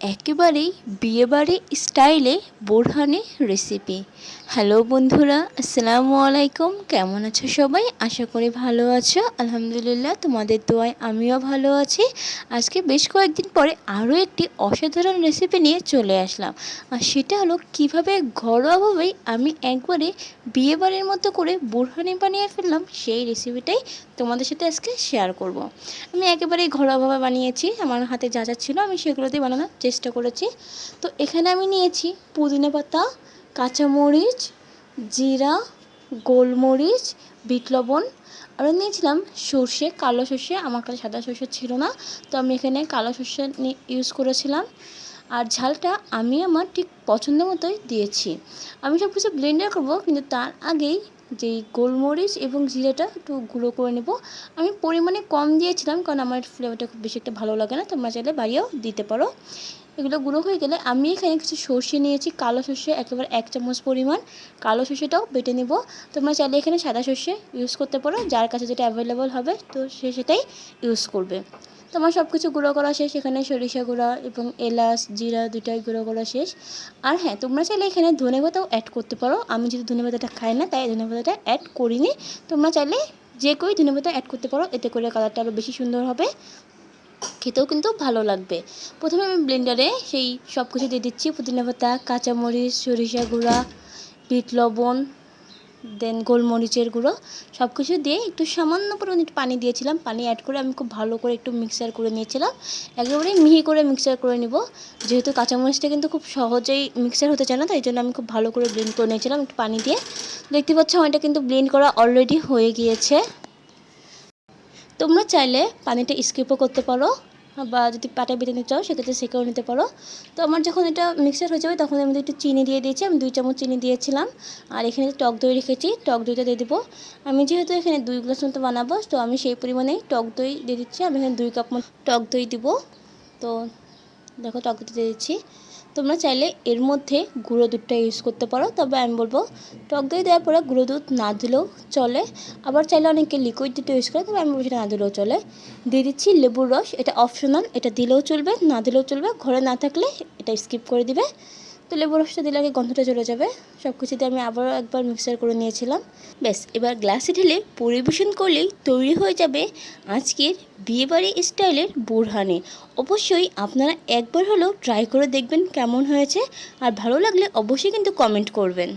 একেবারেই বিয়েবাড়ি স্টাইলে বোরহানি রেসিপি হ্যালো বন্ধুরা, আসসালামু আলাইকুম। কেমন আছো সবাই? আশা করি ভালো আছো। আলহামদুলিল্লাহ, তোমাদের দোয়ায় আমিও ভালো আছি। আজকে বেশ কয়েকদিন পরে আরও একটি অসাধারণ রেসিপি নিয়ে চলে আসলাম। আর সেটা হলো, কীভাবে ঘরোয়াভাবেই আমি একবারে বিয়েবাড়ির মতো করে বোরহানি বানিয়ে ফেললাম, সেই রেসিপিটাই তোমাদের সাথে আজকে শেয়ার করব। আমি একেবারেই ঘরোয়াভাবে বানিয়েছি। আমার হাতে যা যা ছিল আমি সেগুলোতেই বানানোর চেষ্টা করেছি। তো এখানে আমি নিয়েছি পুদিনা পাতা, কাঁচামরিচ, জিরা, গোলমরিচ, বিট লবণ। আরও নিয়েছিলাম সর্ষে, কালো সর্ষে। আমার কাছে সাদা সর্ষে ছিল না, তো আমি এখানে কালো সর্ষে ইউজ করেছিলাম। আর ঝালটা আমি আমার ঠিক পছন্দ মতোই দিয়েছি। আমি সব কিছু ব্লেন্ডার করব, কিন্তু তার আগেই গোলমরিচ এবং জিরাটা একটু গুঁড়ো করে নেব। আমি পরিমাণে কম দিয়েছিলাম কারণ আমার ফ্লেভারটা খুব বেশি একটা ভালো লাগে না, তোমরা চাইলে বাড়িয়েও দিতে পারো। এগুলো গুঁড়ো হয়ে গেলে আমি এখানে কিছু সর্ষে নিয়েছি, কালো সর্ষে, একেবারে এক চামচ পরিমাণ। কালো সর্ষেটাও বেটে নেব। তোমরা চাইলে এখানে সাদা সর্ষে ইউজ করতে পারো, যার কাছে যেটা অ্যাভেলেবল হবে, তো সে সেটাই ইউজ করবে। তোমার সব কিছু গুঁড়ো করা শেষ, এখানে সরিষা গুঁড়া এবং এলাচ, জিরা দুটাই গুঁড়ো করা শেষ। আর হ্যাঁ তোমরা চাইলে এখানে ধনে পাতাও অ্যাড করতে পারো। আমি যদি ধনে পাতাটা খাই না, তাই ধনে পাতাটা অ্যাড করিনি। তোমরা চাইলে যে কেউই ধনে পাতা অ্যাড করতে পারো, এতে করে কালারটা আরও বেশি সুন্দর হবে। খেতেও কিন্তু ভালো লাগবে। প্রথমে আমি ব্লেন্ডারে সেই সব কিছু দিয়ে দিচ্ছি। পুদিনা পাতা, কাঁচামরিচ, সরিষা গুঁড়া, বিট লবণ দেন গোলমরিচের গুঁড়ো সব কিছু দিয়ে একটু সামান্য পরিমাণে একটু পানি দিয়েছিলাম। পানি অ্যাড করে আমি খুব ভালো করে একটু মিক্সার করে নিয়েছিলাম। একেবারেই মিহি করে মিক্সার করে নিব। যেহেতু কাঁচামরিচটা কিন্তু খুব সহজেই মিক্সার হতে চায় না, তাই জন্য আমি খুব ভালো করে ব্লেন্ড করে নিয়েছিলাম একটু পানি দিয়ে। দেখতে পাচ্ছ এটা কিন্তু ব্লেন্ড করা অলরেডি হয়ে গিয়েছে। তোমরা চাইলে পানিটা স্কিপও করতে পারো। বা যদি পাটা বেটে নিতে চাও, সেক্ষেত্রে সেকেও নিতে পারো। তো আমার যখন এটা মিক্সার হয়ে যাবে, তখন আমি একটু চিনি দিয়ে দিয়েছি। আমি দুই চামচ চিনি দিয়েছিলাম। আর এখানে টক দই রেখেছি, টক দইটা দিয়ে দেবো। আমি যেহেতু এখানে দুই গ্লাস মতো বানাবো, তো আমি সেই পরিমাণেই টক দই দিয়ে দিচ্ছি। আমি এখানে দুই কাপ মতো টক দই দিব। তো দেখো, টক দই দিয়ে দিচ্ছি। তোমরা চাইলে এর মধ্যে গুঁড়ো দুধটা ইউজ করতে পারো। তবে আমি বলব, টক দই দেওয়ার পরে গুঁড়ো দুধ না দিলেও চলে। আবার চাইলে অনেকে লিকুইড দুধটা ইউজ করে, তবে আমি বলব সেটা না দিলেও চলে। দিয়ে দিচ্ছি লেবুর রস, এটা অপশনাল এটা দিলেও চলবে, না দিলেও চলবে। ঘরে না থাকলে এটা স্কিপ করে দিবে। তো লেবু রসটা দিলে আগে গন্ধটা চলে যাবে। সব কিছুতে আমি আবারও একবার মিক্সার করে নিয়েছিলাম। ব্যাস, এবার গ্লাসে ঢেলে পরিবেশন করলেই তৈরি হয়ে যাবে আজকের বিয়েবাড়ি স্টাইলের বোরহানি। অবশ্যই আপনারা একবার হলেও ট্রাই করে দেখবেন কেমন হয়েছে। আর ভালো লাগলে অবশ্যই কিন্তু কমেন্ট করবেন।